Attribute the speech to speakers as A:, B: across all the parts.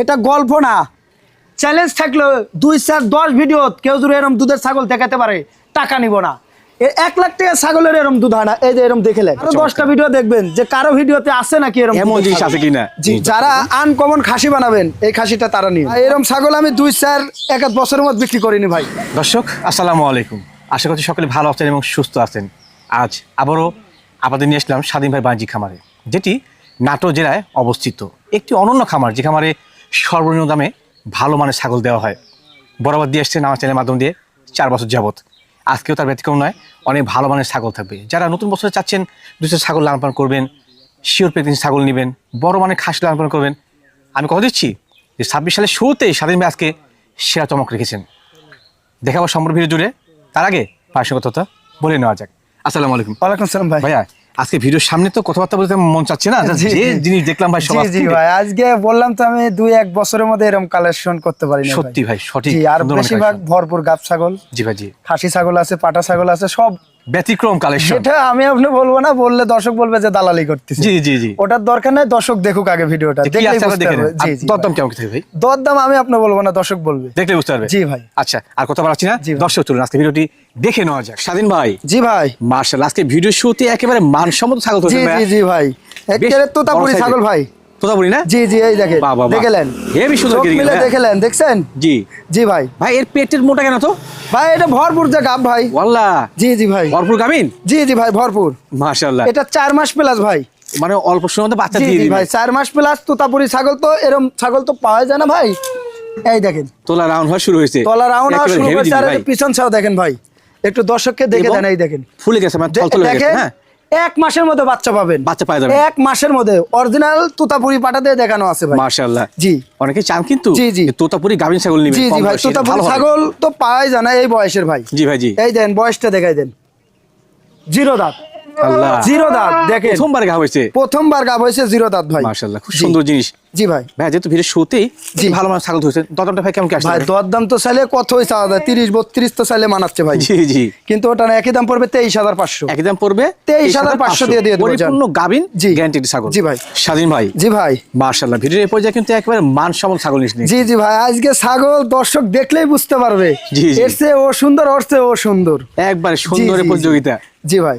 A: এটা গল্প না। চ্যালেঞ্জ থাকলে দুই চার দশ ভিডিও কেউ যদি এরম দুধের ছাগল দেখাতে পারে টাকা নিব না। এক লাখ টাকা ছাগলের এরম দুধ হয় না এই যে এরম দেখেলেন আরও দশটা ভিডিও দেখবেন যে কারও ভিডিওতে আছে নাকি এরম
B: এমন জিনিস
A: ছাগল।
B: আছে কিনা?
A: জি যারা আনকমন খাসি বানাবেন এই খাসিটা তারা নিয়ে এরম ছাগল আমি দুই চার এক বছরের মধ্যে বিক্রি করিনি ভাই।
B: দর্শক আসসালামু আলাইকুম। আশা করছি সকলে ভালো আছেন এবং সুস্থ আছেন। আজ আবারও আপনাদের নিয়ে আসলাম স্বাধীন ভাই বাণিজ্যিক খামারে যেটি নাটো জেলায় অবস্থিত। একটি অনন্য খামার যে খামারে সর্বনিম্ন দামে ভালো মানের ছাগল দেওয়া হয়। বরাবর দিয়ে এসছেন আমার চ্যানেলের মাধ্যম দিয়ে চার বছর যাবত আজকেও তার ব্যতিক্রম নয় অনেক ভালো মানের ছাগল থাকবে। যারা নতুন বছরে চাচ্ছেন দুশো ছাগল লালন পালন করবেন শিওর প্রেগনেন্সি ছাগল নেবেন বড় মানের খাসি লালন পালন করবেন। আমি কথা দিচ্ছি যে ছাব্বিশ সালের শুরুতেই স্বাধীন ভাই আজকে সেরা চমক রেখেছেন। দেখাবো সম্পূর্ণ ভিডিও জুড়ে। তার আগে পার্শ্বগততা বলে নেওয়া যাক। আসসালামু আলাইকুম।
A: ওয়ালাইকুম সালাম ভাই।
B: ভাইয়া আজকে ভিডিওর সামনে তো কথাবার্তা বলতে মন চাচ্ছে না। যে জিনিস দেখলাম ভাই
A: সবাই
B: সবার
A: জি ভাই আজকে বললাম তো আমি দুই এক বছরের মধ্যে এরকম কালেকশন করতে পারি না
B: সত্যি ভাই, সঠিক,
A: আর বেশিরভাগ ভরপুর গাব ছাগল।
B: জি ভাই জি।
A: খাসি ছাগল আছে পাটা ছাগল আছে সব
B: ব্যতিক্রম কালেকশন
A: সেটা আমি আপনি বলব না বললে দর্শক বলবে যে দালালি করতেছি।
B: জি জি জি।
A: ওটার দরকার নাই দর্শক দেখুক আগে ভিডিওটা। দেখলেই বুঝতে পারবে। জি জি
B: দরদাম কেমন থাকে ভাই?
A: দরদাম আমি আপনি বলব না দর্শক বলবে।
B: দেখলে বুঝতে পারবে।
A: জি ভাই।
B: আচ্ছা আর কথা বলাচ্ছি না। দর্শক চলুন আজকে ভিডিওটি দেখে নেওয়া যাক। স্বাধীন ভাই।
A: জি ভাই।
B: মার্শাল আজকে ভিডিও শুতে একেবারে মানসম্মত ছাগল
A: জি জি জি ভাই। একেবারে তোতাপুরি ছাগল ভাই।
B: তোতাপুরি না?
A: জি জি এই দেখেন।
B: বাহ, বাহ, বাহ।
A: দেখলেন
B: হেবি সুন্দর
A: মিলে দেখলেন দেখছেন?
B: জি।
A: জি ভাই।
B: ভাই এর পেটের মোটা কেন তো?
A: ভাই এটা ভরপুর যে গাব ভাই।
B: ওয়াল্লাহ
A: জি জি ভাই।
B: ভরপুর গামিন?
A: জি জি ভাই ভরপুর।
B: মাশাআল্লাহ।
A: এটা মাস প্লাস ভাই।
B: মানে অল্প সময়ের মধ্যে বাচ্চা দিয়ে দিবে।
A: ভাই মাস প্লাস তোতাপুরি ছাগল তো এরম ছাগল তো পাওয়া যায় না ভাই। এই দেখেন।
B: তোলা রাউন্ড হওয়া শুরু হয়েছে।
A: তলা রাউন্ড হওয়া শুরু আর পিছন ছাও দেখেন ভাই। একটু দর্শককে দেখে দেন এই দেখেন।
B: ফুলে গেছে মানে গেছে
A: দেখেন।
B: হ্যাঁ।
A: এক মাসের মধ্যে বাচ্চা পাবেন।
B: বাচ্চা পাওয়া যাবে।
A: এক মাসের মধ্যে। অরিজিনাল তোতাপুরি পাটা দিয়ে দেখানো আছে ভাই।
B: মাশাআল্লাহ।
A: জি।
B: অনেকে চান কিন্তু
A: জি, জি।
B: তোতাপুরি গাভিন ছাগল নিবে
A: জি জি ভাই তোতাপুরি ছাগল তো পাওয়াই যায় না এই বয়সের ভাই।
B: জি ভাই জি।
A: এই দেন বয়সটা দেখাই দেন। জিরো দাঁত। জিরো দাঁত দেখেন।
B: প্রথমবার গা হয়েছে।
A: প্রথমবার গাব হয়েছে জিরো দাঁত ভাই।
B: মাশাআল্লাহ খুব। সুন্দর জিনিস।
A: জি ভাই।
B: ভাই যেহেতু ভিডিও শুতেই ভালো ছাগল ধরেছে। দদমটা ভাই কেমন কি আসছে?
A: ভাই দরদাম তো চাইলে তো মানাচ্ছে ভাই।
B: জি জি।
A: কিন্তু ওটা না একই দাম পড়বে তেইশ হাজার পাঁচশো।
B: একই দাম পড়বে
A: 23,500 দিয়ে দিয়ে দেবো।
B: পরিপূর্ণ ছাগল।
A: জি ভাই।
B: স্বাধীন ভাই।
A: জি ভাই।
B: মাশাআল্লাহ ভিডিওর এই পর্যায়ে কিন্তু একেবারে মানসম্মত ছাগল নিস
A: জি জি ভাই আজকে ছাগল দর্শক দেখলেই বুঝতে পারবে।
B: জি, জি।
A: এর চেয়ে ও সুন্দর ওর চেয়ে ও সুন্দর।
B: একবারে সুন্দরের
A: জি।
B: প্রতিযোগিতা।
A: জি ভাই।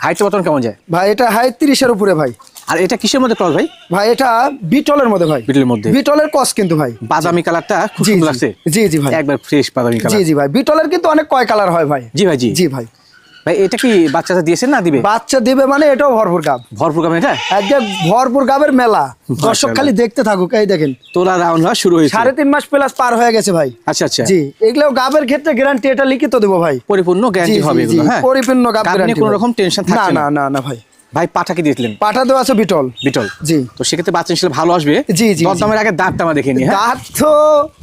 B: হাইটটা বর্তমান কেমন যায়?
A: ভাই এটা হাইট তিরিশের উপরে ভাই।
B: আর এটা কিসের মধ্যে ক্রস ভাই?
A: ভাই এটা বিটলের মধ্যে ভাই।
B: বিটলের মধ্যে।
A: বিটলের ক্রস কিন্তু ভাই।
B: বাদামি কালারটা খুব সুন্দর লাগছে।
A: জি, জি ভাই।
B: একবার ফ্রেশ বাদামি কালার
A: জি জি ভাই। বিটলের কিন্তু অনেক কয় কালার হয় ভাই।
B: জি ভাই জি।
A: জি ভাই।
B: ভাই এটা কি বাচ্চাটা দিয়েছেন না দিবে?
A: বাচ্চা দিবে মানে এটাও ভরপুর গাব।
B: ভরপুর গাবে এটা?
A: আজকে ভরপুর গাবের মেলা। দর্শক খালি দেখতে থাকুক এই দেখেন।
B: তোলা রাউন্ড হওয়া শুরু হয়েছে।
A: সাড়ে তিন মাস প্লাস পার হয়ে গেছে ভাই।
B: আচ্ছা আচ্ছা।
A: জি এগুলো গাবের ক্ষেত্রে গ্যারান্টি এটা লিখিত দেবো ভাই।
B: পরিপূর্ণ গ্যারান্টি হবে এগুলো হ্যাঁ?
A: পরিপূর্ণ গাব গ্যারান্টি
B: কোনো রকম টেনশন থাকছে
A: না।
B: না
A: না না ভাই।
B: ভাই পাঠাকে দিয়েছিলেন?
A: পাঠা দেওয়া আছে বিটল।
B: বিটল।
A: জি।
B: তো সেক্ষেত্রে বাচ্চা হিসেবে ভালো আসবে।
A: জি, জি,
B: দশ দামের আগে দাঁতটা আমরা দেখে নি হ্যাঁ?
A: দাঁত তো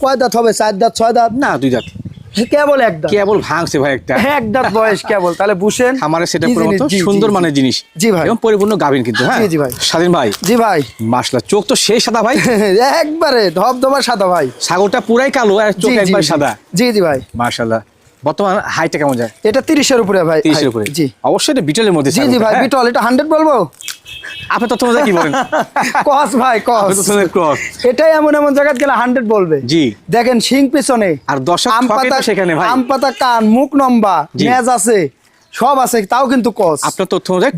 A: কয় দাঁত হবে? চার দাঁত ছয় দাঁত?
B: না দুই দাঁত।
A: কেবল এক
B: কেবল ভাঙছে ভাই একটা।
A: এক দাঁত বয়স কেবল। তাহলে বুঝেন
B: আমার সেটা
A: কি
B: করার
A: জিনিস?
B: মতো
A: জি, জি,
B: সুন্দর। মানের জিনিস।
A: জি ভাই।
B: এবং পরিপূর্ণ গাভিন কিন্তু হ্যাঁ?
A: জি, ভাই।
B: স্বাধীন ভাই।
A: জি ভাই।
B: মাসলা চোখ তো সেই সাদা ভাই।
A: একবারে ধবধবা সাদা ভাই।
B: ছাগলটা পুরাই কালো আর চোখ একবার সাদা।
A: জি জি ভাই।
B: মাশাল্লাহ। বর্তমান হাইটটা কেমন যায়?
A: এটা তিরিশের উপরে ভাই
B: তিরিশের উপরে?
A: জি।
B: অবশ্যই এটা বিটলের মধ্যে
A: জি জি ভাই বিটল এটা হান্ড্রেড বলব?
B: আপনি তথ্য মধ্যে কি বলেন?
A: কস ভাই কস এটাই এমন এমন জায়গায় গেলে হান্ড্রেড বলবে।
B: জি।
A: দেখেন শিং পিছনে।
B: আর দশ
A: আম পাতা
B: সেখানে ভাই।
A: আম পাতা কান মুখ লম্বা মেজ আছে। সব আছে তাও কিন্তু কস।
B: আপনার তথ্য অনুযায়ী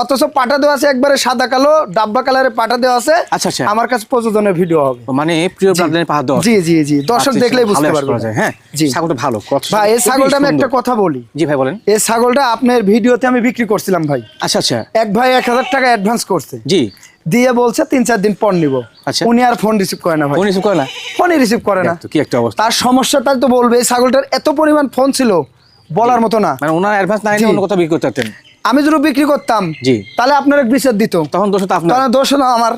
A: অথচ পাটা দেওয়া আছে একবারে সাদা কালো ডাব্বা কালারের পাটা দেওয়া আছে।
B: আচ্ছা, আচ্ছা।
A: আমার কাছে প্রযোজনের ভিডিও হবে।
B: মানে প্রিয় ব্রাডলাইন পাহাড় দেওয়া
A: জি জি জি। দর্শক
B: আচ্ছা,
A: দেখলেই বুঝতে পারবে
B: হ্যাঁ?
A: জি।
B: ছাগলটা ভালো
A: ভাই এই ছাগলটা আমি একটা কথা বলি।
B: জি ভাই বলেন।
A: এই ছাগলটা আপনার ভিডিওতে আমি বিক্রি করছিলাম ভাই।
B: আচ্ছা আচ্ছা।
A: এক ভাই এক হাজার টাকা অ্যাডভান্স করছে।
B: জি।
A: দিয়ে বলছে তিন চার দিন পর নিব।
B: আচ্ছা।
A: উনি আর ফোন রিসিভ করে না ভাই।
B: ফোন রিসিভ করে না?
A: ফোনই রিসিভ করে না।
B: তো কি একটা অবস্থা।
A: তার সমস্যা তাই তো বলবে এই ছাগলটার এত পরিমাণ ফোন ছিল। বলার মতো না।
B: মানে ওনার অ্যাডভান্স নাই
A: জি।
B: অন্য কথা বিক্রি করতে পারতেন
A: আমি যদি বিক্রি করতাম
B: জি।
A: তাহলে আপনার এক বিচার দিত।
B: তখন দোষ তো আপনার।
A: দোষ না আমার।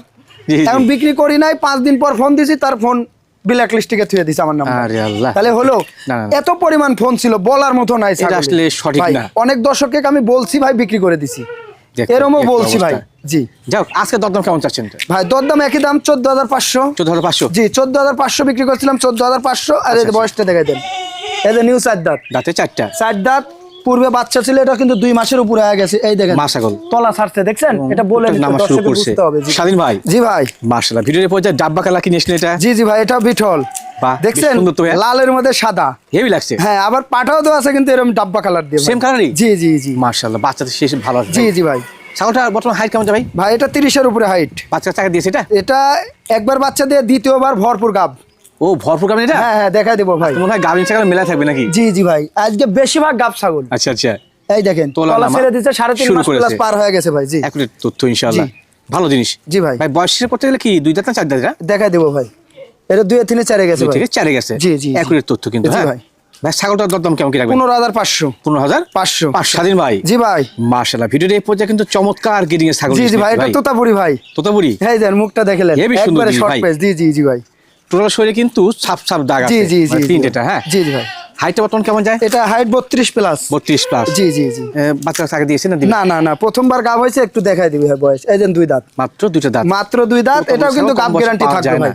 A: এখন বিক্রি করি নাই পাঁচ দিন পর ফোন দিছি তার ফোন ব্ল্যাক লিস্টিকে থুয়ে দিছে আমার নাম্বার। তাহলে হলো
B: না, না, না।
A: এত পরিমাণ ফোন ছিল বলার মতো নাই
B: আসলে সঠিক
A: ভাই,
B: না।
A: অনেক দর্শককে আমি বলছি ভাই বিক্রি করে দিছি। এরমও বলছি ভাই জি।
B: যাও আজকে দরদাম কেমন চাচ্ছেন?
A: ভাই দরদাম একই দাম চোদ্দ হাজার পাঁচশো।
B: চোদ্দ হাজার পাঁচশো?
A: জি চোদ্দ হাজার পাঁচশো বিক্রি করছিলাম চোদ্দ হাজার পাঁচশো। আর যে
B: আচ্ছা।
A: বয়সটা দেখাই দেন। এই যে নিউ চার দাঁত
B: দাঁতে চারটা।
A: চার দাঁত পূর্বে বাচ্চা ছিল এটা কিন্তু দুই মাসের উপরে হয়ে গেছে। এই দেখেন তলা ছাড়ছে দেখছেন? এটা বলে
B: শুরু করছে। স্বাধীন ভাই।
A: জি ভাই।
B: ভিডিওর পর্যায়ে ডাব্বা কালা এটা?
A: জি জি ভাই এটা বিঠল। দেখছেন। লালের মধ্যে সাদা।
B: হেভি লাগছে।
A: হ্যাঁ আবার পাঠাও তো আছে কিন্তু এরকম ডাব্বা কালার দিয়ে।
B: সেম কালারই
A: জি জি জি।
B: মার্শাল্লাহ বাচ্চাদের শেষ ভালো আছে।
A: জি জি ভাই।
B: ছাগলটা বর্তমান হাইট কেমন ভাই?
A: ভাই এটা তিরিশের উপরে হাইট
B: বাচ্চা চাকা দিয়েছে এটা?
A: এটা একবার বাচ্চা দিয়ে দ্বিতীয়বার ভরপুর গাব।
B: ও ভরপুর গাবিন এটা?
A: হ্যাঁ হ্যাঁ দেখা দেবো ভাই।
B: মনে হয় গাবিন ছাগল মেলা থাকবে নাকি?
A: জি জি ভাই। আজকে বেশিরভাগ গাব ছাগল।
B: আচ্ছা আচ্ছা।
A: এই দেখেন
B: তোলা
A: ছেড়ে দিচ্ছে সাড়ে তিন মাস প্লাস পার হয়ে গেছে ভাই জি।
B: তথ্য ইনশাআল্লাহ। ভালো জিনিস।
A: জি ভাই।
B: ভাই বয়স করতে গেলে কি দুই দাঁত না চার দাঁত
A: দেখা দেবো ভাই। এটা দুই তিনে চারে গেছে ভাই।
B: চারে গেছে?
A: জি, জি।
B: একুরেট তথ্য কিন্তু হ্যাঁ?
A: ভাই।
B: ভাই ছাগলটার দরদাম কেমন কি রাখবেন?
A: পনেরো হাজার পাঁচশো।
B: পনেরো হাজার
A: পাঁচশো।
B: পাঁচ স্বাধীন ভাই।
A: জি ভাই।
B: মার্শাল্লাহ ভিডিওর এই পর্যায়ে কিন্তু চমৎকার গেডিং এর ছাগল
A: জি জি ভাই এটা তোতাপুরি ভাই।
B: তোতাপুরি?
A: হ্যাঁ দেন মুখটা দেখলেন একবারে শর্ট
B: ভাই।
A: পেজ জি জি জি ভাই।
B: টোটাল শরীরে কিন্তু সাপ সাপ দাগ আছে
A: জি জি
B: মানে
A: জি।
B: প্রিন্ট এটা হ্যাঁ?
A: জি জি ভাই।
B: হাইটটা বর্তমান কেমন যায়?
A: এটা হাইট বত্রিশ প্লাস
B: বত্রিশ প্লাস
A: জি জি জি।
B: বাচ্চা দিয়েছে না
A: না না না প্রথমবার গাব হয়েছে একটু দেখাই দিবি ভাই বয়স। এই দুই দাঁত।
B: মাত্র দুইটা দাঁত।
A: মাত্র দুই দাঁত এটাও কিন্তু গাব গ্যারান্টি থাকবে
B: না।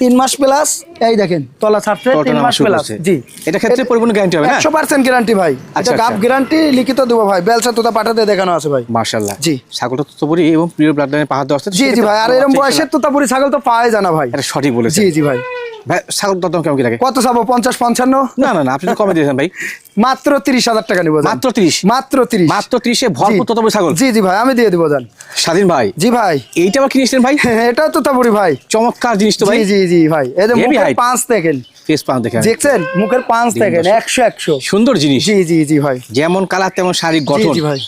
A: তিন মাস প্লাস এই দেখেন তলা ছাড়ছে তিন মাস প্লাস জি।
B: এটা ক্ষেত্রে পরিপূর্ণ গ্যারান্টি হবে
A: একশো পার্সেন্ট গ্যারান্টি ভাই।
B: আচ্ছা,
A: এটা গাব
B: আচ্ছা।
A: গ্যারান্টি লিখিত দেবো ভাই। বেলসা তোতা পাঠাতে দেখানো আছে ভাই।
B: মার্শাল্লাহ
A: জি।
B: ছাগলটা তোতাপুরি এবং প্রিয় ব্লাড পাহাড় দেওয়া আছে
A: জি জি ভাই। আর এরকম বয়সের তোতাপুরি ছাগল তো পাওয়াই জানা ভাই।
B: এটা সঠিক বলেছে
A: জি জি ভাই।
B: ভাই ছাগল দরদাম কেমন কি লাগে।
A: কত চাবো? পঞ্চাশ পঞ্চান্ন?
B: না না না আপনি তো কমে দিয়েছেন ভাই।
A: মাত্র তিরিশ হাজার টাকা নিবো
B: মাত্র 30?
A: মাত্র তিরিশ।
B: মাত্র ত্রিশে ভরপুর
A: জি।
B: ছাগল?
A: জি জি ভাই আমি দিয়ে দিব যান
B: স্বাধীন ভাই।
A: জি ভাই।
B: এইটা আবার কিনেছিলেন ভাই?
A: এটাও তোতাপুরি ভাই।
B: চমৎকার জিনিস তো ভাই।
A: জি জি জি ভাই। এই যে মুখের পাঁচ দেখেন।
B: ফেস পান দেখে
A: দেখছেন? মুখের পাঁচ দেখেন একশো একশো।
B: সুন্দর জিনিস।
A: জি জি জি ভাই।
B: যেমন কালার তেমন শারীরিক গঠন।
A: জি ভাই।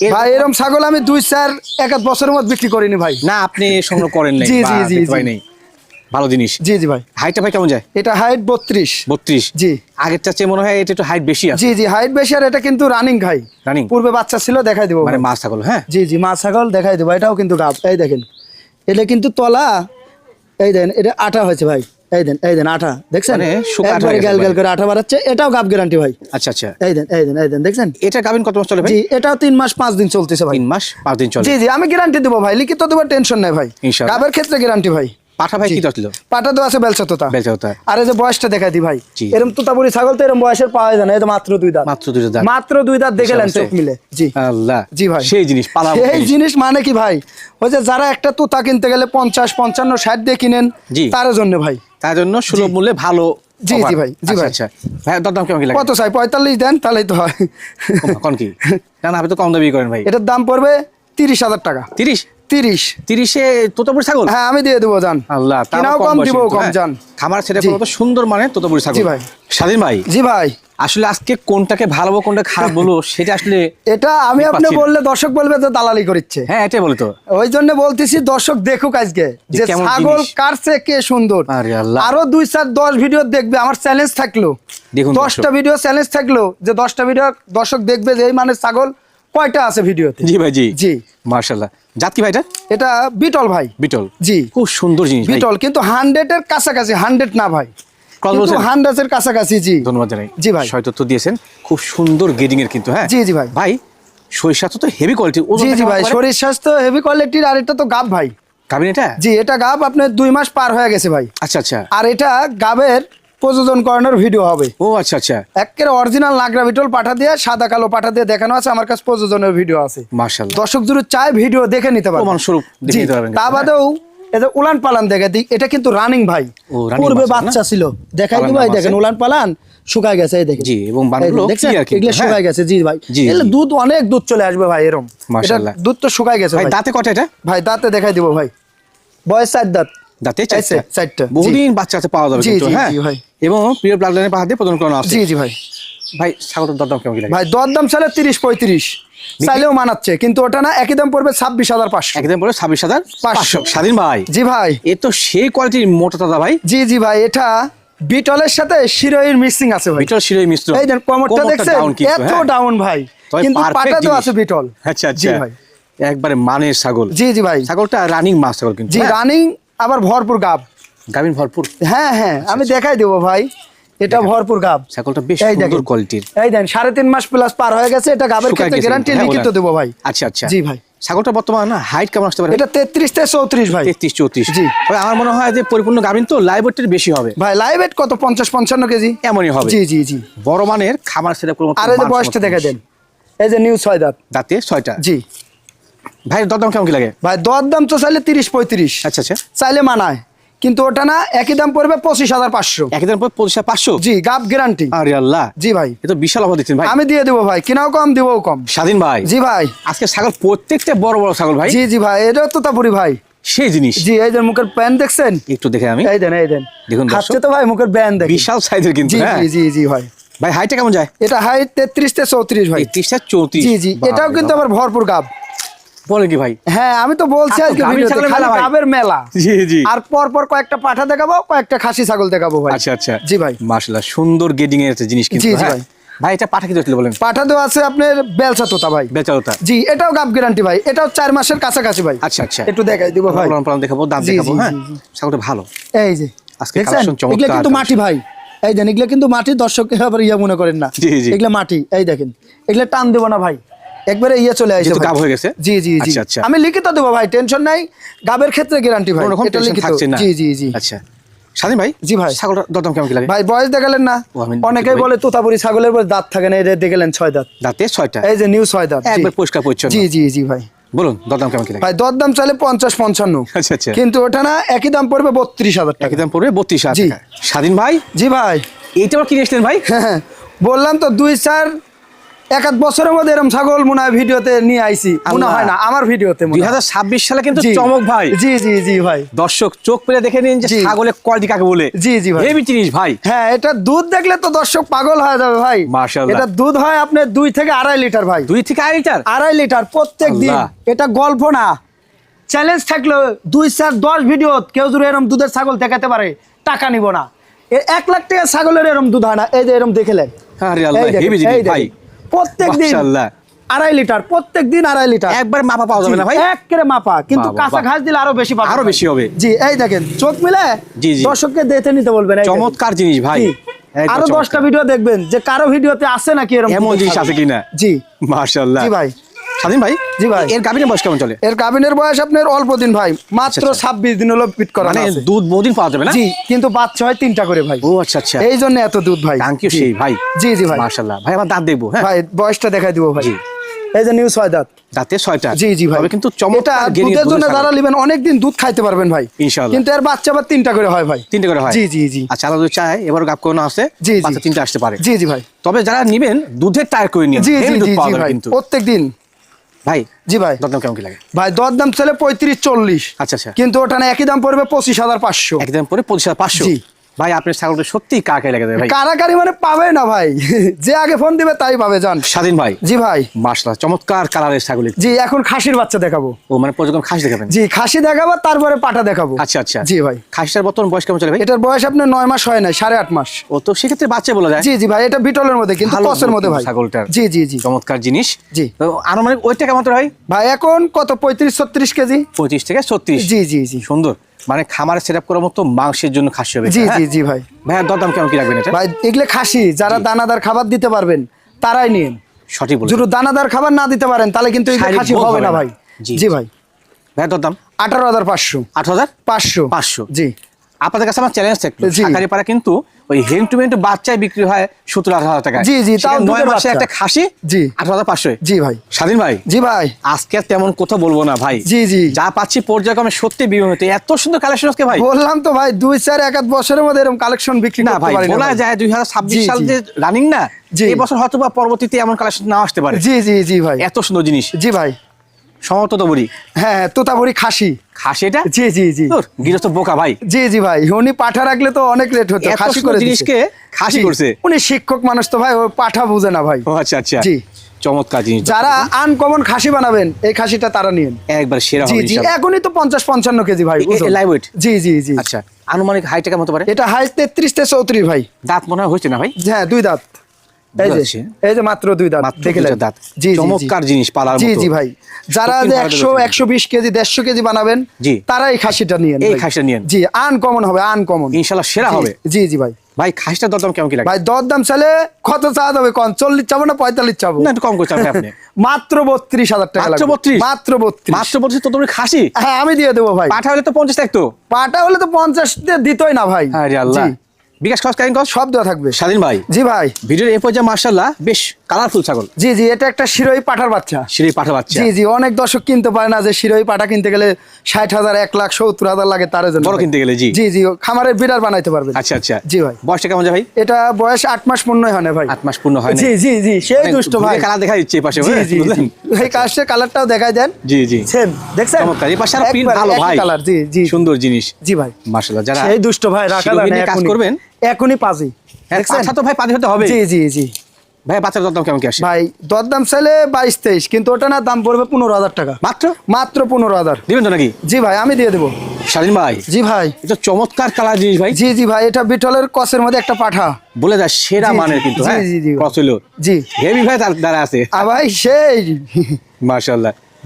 B: এর-
A: ভাই এরকম ছাগল আমি দুই চার এক আধ বছরের মধ্যে বিক্রি করিনি ভাই।
B: না আপনি সংগ্রহ করেন নাই
A: জি, জি, জি, জি।
B: নাই। ভালো জিনিস।
A: জি জি ভাই।
B: হাইটটা ভাই কেমন যায়?
A: এটা হাইট বত্রিশ।
B: বত্রিশ?
A: জি।
B: আগেরটা চেয়ে মনে হয় এটা একটু হাইট বেশি আছে।
A: জি জি হাইট বেশি আর এটা কিন্তু রানিং খাই
B: রানিং
A: পূর্বে বাচ্চা ছিল দেখাই দিব
B: মানে। মাছ ছাগল হ্যাঁ?
A: জি জি মা ছাগল দেখাই দেবো। এটাও কিন্তু গাব। এই দেখেন। এটা কিন্তু তলা। এই দেন এটা আটা হয়েছে ভাই। এই দেন এই দেন আটা দেখছেন?
B: মানে আঠা
A: একবারে গ্যাল গ্যাল করে আটা বাড়াচ্ছে। এটাও গাব গ্যারান্টি ভাই।
B: আচ্ছা আচ্ছা।
A: এই দেন এই দেন এই দেন দেখছেন?
B: এটা গাবিন কত মাস চলে ভাই?
A: জি এটাও তিন মাস পাঁচ দিন চলতেছে ভাই।
B: তিন মাস পাঁচ দিন চলে।
A: জি জি আমি গ্যারান্টি দেবো ভাই। লিখিত দেবো টেনশন নাই ভাই। গাবের ক্ষেত্রে গ্যারান্টি ভাই।
B: পাঠা ভাই কি
A: পাটা তো আছে আর এই যে বয়সটা দেখাই দি ভাই। এরকম তোতাপুরি ছাগল তো এরকম বয়সের পাওয়া যায় না এই তো মাত্র দুই দাঁত।
B: মাত্র দুইটা দাঁত।
A: মাত্র দুই দাঁত দেখেলেন? চোখ মিলে। জি।
B: আল্লাহ
A: জি ভাই।
B: সেই জিনিস পালা
A: সেই জিনিস মানে কি ভাই? ওই যে যারা একটা তোতা কিনতে গেলে পঞ্চাশ পঞ্চান্ন ষাট দিয়ে কিনেন তার জন্য ভাই।
B: তার জন্য সুলভ মূল্যে ভালো
A: জি, জি ভাই, জি
B: আচ্ছা,
A: ভাই।
B: আচ্ছা। ভাই দরদাম কেমন কি লাগে?
A: কত চাই? পঁয়তাল্লিশ দেন তাহলেই তো হয়।
B: কোন কি? না না আপনি তো কম দাবি করেন ভাই।
A: এটার দাম পড়বে তিরিশ হাজার টাকা।
B: তিরিশ?
A: তিরিশ।
B: তিরিশে তোতাপুরি ছাগল?
A: হ্যাঁ আমি দিয়ে দেবো যান
B: আল্লাহ তাও কম
A: দিব কম
B: হ্যাঁ।
A: যান
B: খামার ছেড়ে
A: জি।
B: কত সুন্দর মানে তোতাপুরি ছাগল।
A: ভাই।
B: স্বাধীন ভাই?
A: জি ভাই।
B: আসলে আজকে কোনটাকে ভালো কোনটা খারাপ বলব সেটা আসলে
A: এটা আমি আপনি বললে দর্শক বলবে তো দালালি করিচ্ছে।
B: হ্যাঁ এটাই বলে তো
A: ওই জন্য বলতেছি দর্শক দেখুক আজকে
B: যে
A: যে ছাগল কারছে কে সুন্দর।
B: আরে আল্লাহ।
A: আরও দুই চার দশ ভিডিও দেখবে আমার চ্যালেঞ্জ থাকল।
B: দেখুন
A: দশটা ভিডিও চ্যালেঞ্জ থাকল যে দশটা ভিডিও দর্শক দেখবে যে এই মানে ছাগল কয়টা আছে ভিডিওতে
B: জি ভাই জি।
A: জি।
B: মার্শাল্লাহ। জাত কি ভাই এটা?
A: বিটল ভাই।
B: বিটল।
A: জি।
B: খুব সুন্দর জিনিস
A: বিটল কিন্তু হান্ড্রেড এর কাছাকাছি হান্ড্রেড না ভাই। হান্ড্রেড এর কাছাকাছি জি।
B: ধন্যবাদ জানাই।
A: জি ভাই।
B: ছয় তথ্য দিয়েছেন। খুব সুন্দর গেডিং এর কিন্তু হ্যাঁ?
A: জি, জি ভাই।
B: ভাই সরিষা তো হেভি কোয়ালিটি
A: জি জি ভাই হেভি কোয়ালিটির আর এটা তো গাব ভাই।
B: এটা?
A: জি এটা গাব আপনার দুই মাস পার হয়ে গেছে ভাই।
B: আচ্ছা আচ্ছা।
A: আর এটা গাবের প্রযোজন করানোর ভিডিও হবে।
B: ও আচ্ছা আচ্ছা।
A: একেবারে অরিজিনাল নাগরা বিটল পাঠা দিয়ে সাদা কালো পাঠা দিয়ে দেখানো আছে আমার কাছে প্রযোজনের ভিডিও আছে।
B: মার্শাল্লাহ
A: দর্শক যদি চায় ভিডিও দেখে নিতে পারবে।
B: প্রমাণস্বরূপ দেখে নিতে পারবেন।
A: তা বাদেও এটা উলান পালান দেখে এটা কিন্তু রানিং ভাই। পূর্বে
B: বাচ্চা
A: ছিল। দেখাই দি ভাই দেখেন উলান পালান শুকায় গেছে এই দেখেন।
B: জি, এবং বানগুলো
A: এই দেখছেন?
B: clear কিন্তু,
A: এগুলো
B: হ্যাঁ।
A: শুকায় গেছে জি ভাই। এগুলো দুধ অনেক দুধ চলে আসবে ভাই
B: মাশাআল্লাহ।
A: দুধ তো শুকায় গেছে
B: ভাই। দাঁতে কটা এটা?
A: ভাই দাঁতে দেখাই দিব ভাই। বয়স চার দাঁত।
B: দাঁতে
A: এই সে,
B: চারটা
A: চারটা, জি।
B: বহুদিন পাওয়া যাবে কিন্তু হ্যাঁ? এবং প্রিয় ব্লাড লাইনের পাহাড় দিয়ে প্রদান করানো আছে।
A: জি জি ভাই।
B: ভাই ছাগলের দরদাম কেমন লাগে?
A: ভাই দর দাম চালে তিরিশ পঁয়ত্রিশ। চাইলেও মানাচ্ছে কিন্তু ওটা না একই দাম পড়বে ছাব্বিশ হাজার পাঁচশো।
B: একদম বলে ছাব্বিশ হাজার
A: পাঁচশো।
B: স্বাধীন ভাই।
A: জি ভাই।
B: এ তো সেই কোয়ালিটির মোটা দাদা ভাই।
A: জি জি ভাই এটা বিটলের সাথে শিরোইর মিক্সিং আছে ভাই।
B: বিটল শিরোই মিশ্র
A: এই কমরটা দেখছেন? এত
B: হ্যাঁ।
A: ডাউন ভাই।
B: তবে
A: কিন্তু পাটা তো আছে বিটল
B: আচ্ছা
A: জি
B: আচ্ছা।
A: ভাই।
B: একবারে মানের ছাগল।
A: জি জি ভাই।
B: ছাগলটা রানিং মাছ ছাগল কিন্তু
A: জি
B: হ্যাঁ?
A: রানিং আবার ভরপুর গাব।
B: গাভিন ভরপুর?
A: হ্যাঁ হ্যাঁ
B: আচ্ছা,
A: আমি দেখাই দেবো ভাই। এটা ভরপুর গাব।
B: ছাগলটা বেশ সুন্দর কোয়ালিটির
A: এই দেন সাড়ে তিন মাস প্লাস পার হয়ে গেছে এটা গাবের ক্ষেত্রে গ্যারান্টি লিখিত। দেবো ভাই।
B: আচ্ছা আচ্ছা।
A: জি ভাই।
B: ছাগলটা বর্তমান হাইট কেমন আসতে পারে?
A: এটা তেত্রিশ থেকে চৌত্রিশ ভাই।
B: তেত্রিশ চৌত্রিশ।
A: জি।
B: আমার মনে হয় যে পরিপূর্ণ গাভিন তো লাইভ ওয়েটের বেশি হবে।
A: ভাই লাইভ এট কত? পঞ্চাশ পঞ্চান্ন কেজি?
B: এমনই হবে।
A: জি জি জি।
B: বড় মানের খামার সেটা
A: আর এই যে বয়সটা দেখে দেন। এই যে নিউ ছয় দাঁত।
B: দাঁতে ছয়টা।
A: জি।
B: ভাই দরদাম কেমন কি লাগে?
A: ভাই দর দাম তো চাইলে তিরিশ পঁয়ত্রিশ।
B: আচ্ছা আচ্ছা।
A: চাইলে মানায়। কিন্তু ওটা না একই দাম পড়বে পঁচিশ হাজার পাঁচশো।
B: একদিন পর পঁচিশ পাঁচশো?
A: জি গাব গ্যারান্টি
B: আরে আল্লাহ।
A: জি ভাই।
B: এ তো বিশাল অফার দিচ্ছেন ভাই।
A: আমি দিয়ে দেবো ভাই কিনাও কম দিবও কম।
B: স্বাধীন ভাই।
A: জি ভাই।
B: আজকে ছাগল প্রত্যেকটা বড় বড় ছাগল ভাই।
A: জি জি ভাই এটাও তো তাপুরি ভাই।
B: সেই জিনিস।
A: জি এই যে মুখের প্যান দেখছেন?
B: একটু দেখে আমি।
A: এই দেন এই দেন।
B: দেখুন
A: খাচ্ছে তো ভাই মুখের ব্যান দেখ
B: বিশাল সাইজের কিন্তু
A: জি
B: হ্যাঁ।
A: জি জি জি ভাই।
B: ভাই হাইটটা কেমন যায়?
A: এটা হাইট তেত্রিশ থেকে চৌত্রিশ ভাই।
B: তেত্রিশটা চৌত্রিশ।
A: জি জি এটাও কিন্তু আবার ভরপুর গাব।
B: বলে কি ভাই?
A: হ্যাঁ আমি তো বলছি
B: আর
A: আজকে ভিডিওতে খালি গাবের মেলা।
B: জি জি।
A: আর পর পর কয়েকটা পাঠা দেখাবো কয়েকটা খাসি ছাগল দেখাবো ভাই।
B: আচ্ছা আচ্ছা।
A: জি ভাই।
B: মাশাআল্লাহ সুন্দর গেডিং এর একটা জিনিস কিন্তু
A: জি, জি
B: হ্যাঁ।
A: ভাই।
B: ভাই এটা পাঠা কি দিয়েছিল বলেন?
A: পাঠা দেওয়া আছে আপনার বেলসা তোতা ভাই।
B: বেচারতা
A: জি এটাও গাব গ্যারান্টি ভাই। এটাও চার মাসের কাছাকাছি ভাই।
B: আচ্ছা আচ্ছা।
A: একটু দেখাই দিব ভাই।
B: পালন পালন দেখাবো দাঁত দেখাবো হ্যাঁ?
A: জি, জি।
B: ছাগলটা ভালো।
A: এই যে
B: আজকে
A: দেখছেন?
B: চমৎকার
A: এগুলো কিন্তু মাটি ভাই। এই এগুলো কিন্তু মাটি দর্শক আবার ইয়ে মনে করেন না। এগুলো মাটি এই দেখেন। এগুলো টান দেবো না ভাই। একবারে ইয়ে চলে আসে
B: গাব হয়ে গেছে?
A: জি জি জি।
B: আচ্ছা, আচ্ছা।
A: আমি লিখিত দেবো ভাই টেনশন নাই। গাবের ক্ষেত্রে গ্যারান্টি ভাই
B: কোনো
A: এটা
B: টেনশন
A: লিখিত।
B: থাকছে না।
A: জি জি জি।
B: আচ্ছা। স্বাধীন ভাই?
A: জি ভাই।
B: ছাগলটা দরদাম কেমন লাগে?
A: ভাই বয়স দেখালেন না। অনেকেই বলে তোতাপুরি ছাগলের দাঁত থাকে না এটা দেখলেন ছয় দাঁত।
B: দাঁতে ছয়টা?
A: এই যে নিউ ছয় দাঁত।
B: একবার পরিষ্কার পরিচ্ছন্ন।
A: জি জি জি ভাই।
B: বলুন দরদাম কেমন কি লাগে?
A: ভাই দর দাম চাইলে পঞ্চাশ পঞ্চান্ন।
B: আচ্ছা আচ্ছা।
A: কিন্তু ওটা না একই দাম পড়বে বত্রিশ হাজার টাকা।
B: একই দাম পড়বে বত্রিশ হাজার স্বাধীন ভাই?
A: জি ভাই।
B: এইটা আবার এসলেন ভাই?
A: হ্যাঁ, বললাম তো দুই চার এক আধ বছরের মধ্যে এরকম ছাগল মনে হয় ভিডিওতে নিয়ে আইছি। মনে হয় না আমার ভিডিওতে
B: দুই হাজার ছাব্বিশ সালে কিন্তু চমক ভাই।
A: জি জি জি ভাই।
B: দর্শক চোখ পেলে দেখে নিন যে ছাগলের কোয়ালিটি কাকে বলে।
A: জি, জি ভাই।
B: হেভি জিনিস ভাই।
A: হ্যাঁ এটা দুধ দেখলে তো দর্শক পাগল হয়ে যাবে ভাই।
B: মাশাআল্লাহ।
A: এটা দুধ হয় আপনার দুই থেকে আড়াই লিটার ভাই।
B: দুই থেকে আড়াই লিটার?
A: আড়াই লিটার প্রত্যেক দিন। এটা গল্প না। চ্যালেঞ্জ থাকল দুই চার দশ ভিডিও কেউ যদি এরকম দুধের ছাগল দেখাতে পারে টাকা নিব না। এক লাখ টাকা ছাগলের এরম দুধ হয় না। এই যে এরকম দেখলেন।
B: ভাই।
A: প্রত্যেক দিন আড়াই লিটার প্রত্যেক দিন আড়াই লিটার।
B: একবার মাপা পাওয়া যাবে না ভাই?
A: এক করে মাপা কিন্তু কাঁচা ঘাস দিলে আরও বেশি পাবে
B: আরও বেশি হবে।
A: জি এই দেখেন চোখ মিলে। দর্শককে দেখতে নিতে বলবেন এই
B: চমৎকার জিনিস ভাই। আরও।
A: দশটা ভিডিও দেখবেন যে কারও ভিডিওতে আছে নাকি এরকম
B: এমন জিনিস আছে কিনা?
A: জি।
B: মাশাআল্লাহ।
A: জি ভাই।
B: স্বাধীন ভাই?
A: জি ভাই।
B: এর গাভিনের বয়স কেমন চলে?
A: এর গাভিনের বয়স আপনার অল্প দিন ভাই। মাত্র
B: আচ্ছা।
A: ছাব্বিশ দিন হলো পিট করা
B: মানে দুধ বহুদিন পাওয়া যাবে না?
A: জি কিন্তু বাচ্চা হয় তিনটা করে ভাই।
B: ও আচ্ছা আচ্ছা।
A: এই জন্য এত দুধ ভাই।
B: থ্যাংক ইউ সেই ভাই।
A: জি জি ভাই।
B: মাশাআল্লাহ। ভাই আমার দাঁত দেখব হ্যাঁ?
A: ভাই বয়সটা দেখাই দিব ভাই। এই যে নিউজ হয় দাঁত।
B: দাঁতে ছয়টা।
A: জি জি ভাই।
B: কিন্তু চমৎকার
A: দুধের জন্য যারা নেবেন অনেক দিন দুধ খাইতে পারবেন ভাই।
B: ইনশাআল্লাহ।
A: কিন্তু এর বাচ্চা আবার তিনটা করে হয় ভাই।
B: তিনটে করে হয়?
A: জি জি জি।
B: আচ্ছা আলাদা চায় এবার গাপ কোনো আছে।
A: জি, জি।
B: তিনটে আসতে পারে।
A: জি জি ভাই।
B: তবে যারা নিবেন দুধের টায়ার করে নিন।
A: জি জি জি ভাই।
B: কিন্তু।
A: প্রত্যেক দিন।
B: ভাই
A: জি ভাই।
B: দরদাম কেমন কি লাগে?
A: ভাই দর দাম চলে পঁয়ত্রিশ চল্লিশ।
B: আচ্ছা আচ্ছা।
A: কিন্তু ওটা না একই দাম পড়বে পঁচিশ হাজার পাঁচশো।
B: একদম পরে পঁচিশ হাজার পাঁচশো। ভাই আপনার ছাগলটা সত্যি কাকে লাগে ভাই?
A: কারাকারি মানে পাবে না ভাই। যে আগে ফোন দিবে তাই পাবে জান।
B: স্বাধীন ভাই?
A: জি ভাই।
B: মাসলা চমৎকার কালারের ছাগল।
A: জি এখন খাসির বাচ্চা দেখাবো।
B: ও মানে পর্যটন খাসি দেখাবেন?
A: জি খাসি দেখাবো তারপরে পাটা দেখাবো।
B: আচ্ছা আচ্ছা।
A: জি ভাই।
B: খাসিটার বর্তমান বয়স কেমন চলে ভাই?
A: এটার বয়স আপনার নয় মাস হয় নাই সাড়ে আট মাস।
B: ও তো সেক্ষেত্রে বাচ্চা বলা যায়।
A: জি জি ভাই এটা বিটলের মধ্যে কিন্তু কসের মধ্যে ভাই।
B: ছাগলটার।
A: জি জি জি।
B: চমৎকার জিনিস।
A: জি।
B: তো আনুমানিক ওইটা কেমন ভাই?
A: ভাই এখন কত পঁয়ত্রিশ ছত্রিশ কেজি?
B: পঁচিশ থেকে ছত্রিশ।
A: জি জি জি।
B: সুন্দর। মানে খামারে সেট আপ করার মতো মাংসের জন্য খাসি হবে
A: জি
B: হ্যাঁ?
A: জি জি ভাই।
B: ভাইয়ের দরদাম কেমন কি রাখবেন এটা?
A: ভাই এগুলো খাসি যারা দানাদার খাবার দিতে পারবেন তারাই নিন।
B: সঠিক বলে
A: যদি দানাদার খাবার না দিতে পারেন তাহলে কিন্তু এগুলো খাসি হবে না। ভাই।
B: জি।
A: জি ভাই।
B: ভাইয়ের দরদাম?
A: আঠারো হাজার পাঁচশো।
B: আট হাজার?
A: পাঁচশো।
B: পাঁচশো।
A: জি।
B: আপনাদের কাছে আমার চ্যালেঞ্জ থাকল।
A: জি।
B: শাকারি পাড়া কিন্তু ওই হেন টু হেন বাচ্চায় বিক্রি হয় সত্তর আঠারো হাজার টাকা
A: জি, জি, তাও
B: নয় মাসে একটা খাসি
A: জি।
B: আঠারো হাজার পাঁচশো।
A: জি ভাই।
B: স্বাধীন ভাই?
A: জি ভাই।
B: আজকে আর তেমন কথা বলব না ভাই।
A: জি জি।
B: যা পাচ্ছি পর্যায়ক্রমে সত্যি বিমোহিত এত সুন্দর কালেকশন আজকে ভাই।
A: বললাম তো ভাই দুই চার এক আধ বছরের মধ্যে এরকম কালেকশন বিক্রি
B: না ভাই বলা যায় দুই হাজার ছাব্বিশ সাল। যে রানিং না। এই বছর হয়তো বা পরবর্তীতে এমন কালেকশন না আসতে পারে।
A: জি জি জি ভাই।
B: এত সুন্দর জিনিস।
A: জি ভাই।
B: সমর্থ তো
A: হ্যাঁ হ্যাঁ, খাসি।
B: খাসি এটা?
A: জি জি জি।
B: গৃহস্থ বোকা ভাই।
A: জি জি ভাই উনি পাঠা রাখলে তো অনেক রেট হতো খাসি করে
B: জিনিসকে খাসি করছে।
A: উনি শিক্ষক মানুষ তো ভাই ও পাঠা বুঝে না ভাই।
B: আচ্ছা আচ্ছা।
A: জি।
B: চমৎকার জিনিস।
A: যারা আনকমন খাসি বানাবেন এই খাসিটা তারা নিন
B: একবার সেরা
A: জি জি এখনই তো পঞ্চাশ পঞ্চান্ন কেজি ভাই? জি জি জি।
B: আচ্ছা আনুমানিক হাইটটা কেমন হতে পারে?
A: এটা হাই তেত্রিশ থেকে চৌত্রিশ ভাই।
B: দাঁত মনে হয় হচ্ছে না ভাই?
A: হ্যাঁ দুই দাঁত। এই যে এই যে মাত্র দুই দাঁত
B: মাত্র দাঁত।
A: জি জি, জি।
B: চমৎকার জিনিস পালার
A: জি জি ভাই। যারা যে একশো একশো বিশ কেজি দেড়শো কেজি বানাবেন
B: জি।
A: তারা এই খাসিটা নিয়েন
B: এই খাসিটা নিয়েন।
A: জি আনকমন হবে আনকমন
B: ইনশাল্লাহ সেরা হবে।
A: জি জি ভাই।
B: ভাই খাসিটা দরদাম কেমন কি লাগে?
A: ভাই দর দাম চাইলে কত কন? চল্লিশ চাবো না পঁয়তাল্লিশ চাবো?
B: না কম আপনি।
A: মাত্র বত্রিশ হাজার টাকা
B: মাত্র। 32?
A: মাত্র বত্রিশ।
B: মাত্র বলছি তো তুমি খাসি?
A: হ্যাঁ আমি দিয়ে দেবো ভাই।
B: পাঠা হলে তো পঞ্চাশ থাকতো
A: পাটা হলে তো পঞ্চাশ দিতই না ভাই।
B: আল্লাহ। বিকাশ খরচ কারিং কস
A: সব দেওয়া থাকবে।
B: স্বাধীন ভাই।
A: জি ভাই।
B: ভিডিওর এই পর্যায়ে মার্শাল্লাহ বেশ কালারফুল ছাগল।
A: জি জি এটা একটা শিরোই পাঠার বাচ্চা।
B: সিঁড়ি পাঠা বাচ্চা।
A: জি জি অনেক দর্শক কিনতে পারে না যে শিরোই পাঠা কিনতে গেলে ষাট হাজার এক লাখ সত্তর হাজার লাগে তার জন্য।
B: বড় কিনতে গেলে, জি।
A: জি জি খামারের বিড়ার বানাইতে পারবেন।
B: আচ্ছা আচ্ছা।
A: জি ভাই।
B: বয়সটা কেমন ভাই?
A: এটা বয়স আট মাস পূর্ণই হয় না ভাই।
B: আট মাস পূর্ণ হয়
A: জি জি জি সেই দুষ্ট ভাই।
B: কালার দেখা দিচ্ছে এই পাশে
A: জি জি এই কাজটা কালারটাও দেখাই দেন।
B: জি জি।
A: সেম দেখছেন?
B: চমৎকার। এই পাশে আরও প্রিন্ট ভালো ভাই।
A: কালার জি জি।
B: সুন্দর জিনিস।
A: জি ভাই।
B: মার্শাল্লাহ যারা
A: সেই দুষ্ট ভাই রাখা
B: কাজ করবেন?
A: এখনই পাজি।
B: হ্যাঁ, বাচ্চা তো ভাই পাতি হতে হবে।
A: জি জি জি।
B: ভাই বাচ্চার দরদাম কেমন কি আসে?
A: ভাই দরদাম চাইলে বাইশ তেইশ কিন্তু ওটা না দাম পড়বে পনেরো হাজার টাকা।
B: মাত্র?
A: মাত্র পনেরো হাজার।
B: দিবেন তো নাকি?
A: জি ভাই আমি দিয়ে দেবো।
B: স্বাধীন ভাই
A: জি ভাই।
B: এটা চমৎকার কালার জিনিস ভাই।
A: জি জি ভাই এটা বিটলের কসের মধ্যে একটা পাঠা।
B: বলে যায় সেরা মানের কিন্তু
A: জি,
B: হ্যাঁ?
A: জি, জি।
B: ক্রস হইল
A: জি।
B: হেভি ভাই তার দ্বারা আছে।
A: আর ভাই সেই।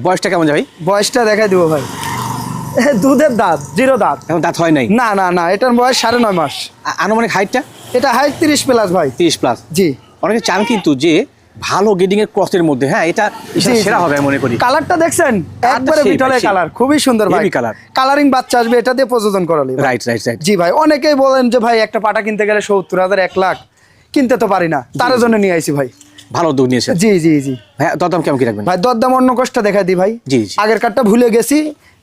B: বয়সটা কেমন যায় ভাই?
A: বয়সটা দেখাই দিব ভাই। দুধের দাঁত জিরো দাঁত।
B: এখন দাঁত হয় নাই?
A: না না না এটার বয়স সাড়ে নয় মাস।
B: আনুমানিক হাইটটা
A: এটা হাইট তিরিশ প্লাস ভাই।
B: তিরিশ প্লাস
A: জি।
B: অনেকে চান কিন্তু যে ভালো গেডিং এর ক্রসের মধ্যে হ্যাঁ এটা সেরা হবে মনে করি।
A: কালারটা দেখছেন? একবারে বিটলের কালার খুবই সুন্দর ভাই।
B: colour।
A: কালারিং বাচ্চা আসবে এটা দিয়ে প্রযোজন করালি।
B: রাইট রাইট রাইট
A: জি ভাই অনেকেই বলেন যে ভাই একটা পাটা কিনতে গেলে সত্তর হাজার এক লাখ। কিনতে তো পারি না। তার জন্য নিয়ে আইছি ভাই।
B: ভালো উদ্যোগ নিয়েছে
A: জি জি জি।
B: হ্যাঁ দরদাম কেমন কি রাখবেন?
A: ভাই দরদাম অন্য কষ্ট দেখাই দিই ভাই।
B: জি, জি।
A: আগের কার্ডটা ভুলে গেছি।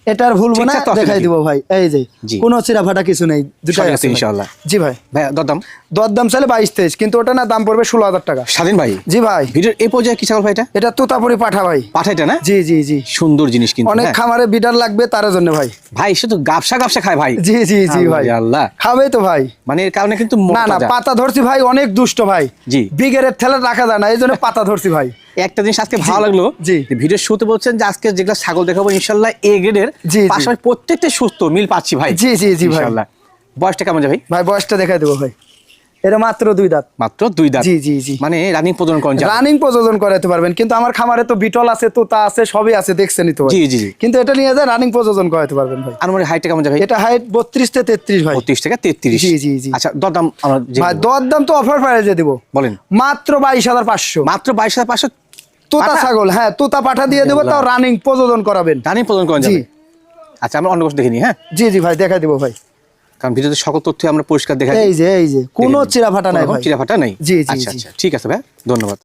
A: এটা আর ভুলবো না
B: ঠিকঠাক
A: দেখাই দিব। ভাই। এই যে। কোনো চিরা ফাটা কিছু নেই দুটাই আছে
B: ইনশাআল্লাহ।
A: জি ভাই।
B: ভাই দরদাম?
A: দরদাম চাইলে বাইশ তেইশ কিন্তু ওটা না দাম পড়বে ষোলো হাজার টাকা।
B: স্বাধীন ভাই?
A: জি ভাই।
B: ভিডিওর এই পর্যায়ে কি ছাগল ভাই এটা?
A: এটা তোতাপুরি পাঠা ভাই।
B: পাঠাইটা না?
A: জি জি জি।
B: সুন্দর জিনিস কিন্তু
A: অনেক
B: হ্যাঁ।
A: খামারে বিডার লাগবে তার জন্য ভাই।
B: ভাই শুধু গাবসা গাবসা খায় ভাই।
A: জি জি জি ভাই।
B: আল্লাহ, আল্লাহ
A: খাবে তো ভাই।
B: মানে এর কারণে কিন্তু
A: না না পাতা ধরছি ভাই অনেক দুষ্ট ভাই।
B: জি।
A: বিগেরের ঠেলা রাখা যায় না এই জন্য পাতা ধরছি ভাই।
B: একটা জিনিস আজকে ভালো লাগল
A: জি।
B: ভিডিওর শুরুতে বলছেন যে আজকে যেগুলো ছাগল দেখাবো ইনশাল্লাহ এ গ্রেডের। পাশাপাশি প্রত্যেকটা সুস্থ মিল পাচ্ছি ভাই
A: জি, জি, জি, ভাই।
B: বয়সটা কেমন যাবে ভাই
A: ভাই বয়সটা দেখাই দেবো ভাই এটা মাত্র দুই দাঁত।
B: মাত্র দুই দাঁত?
A: জি, জি, জি।
B: মানে রানিং প্রজনন করেন
A: রানিং প্রযোজন করাতে পারবেন। কিন্তু আমার খামারে তো বিটল আছে তোতা আছে সবই আছে দেখছেনই তো
B: জি, জি।
A: কিন্তু এটা নিয়ে যায় রানিং প্রযোজন করাতে পারবেন ভাই।
B: আনুমানিক হাইটটা কেমন যাবে?
A: এটা হাইট বত্রিশ থেকে তেত্রিশ ভাই।
B: বত্রিশ থেকে তেত্রিশ।
A: জি, জি, জি।
B: আচ্ছা দরদাম আমরা
A: ভাই তো অফার প্রাইজে দিব।
B: বলেন।
A: মাত্র বাইশ হাজার পাঁচশো।
B: মাত্র বাইশ হাজার পাঁচশো?
A: তোতা
B: পাঠা?
A: ছাগল হ্যাঁ তোতা পাঠা দিয়ে দেবো তাও রানিং প্রযোজন করাবেন।
B: রানিং প্রজনন করেন
A: জি।
B: আচ্ছা আমরা অন্য কিছু দেখিনি হ্যাঁ?
A: জি জি ভাই দেখাই দেবো ভাই।
B: কারণ ভিডিওতে সকল তথ্য আমরা পরিষ্কার দেখা
A: এই যে এই যে। কোনো চিরা ফাটা নাই
B: চিরাফাটা নাই?
A: জি, জি,
B: আচ্ছা
A: জি।
B: আচ্ছা। ঠিক আছে ভাই ধন্যবাদ।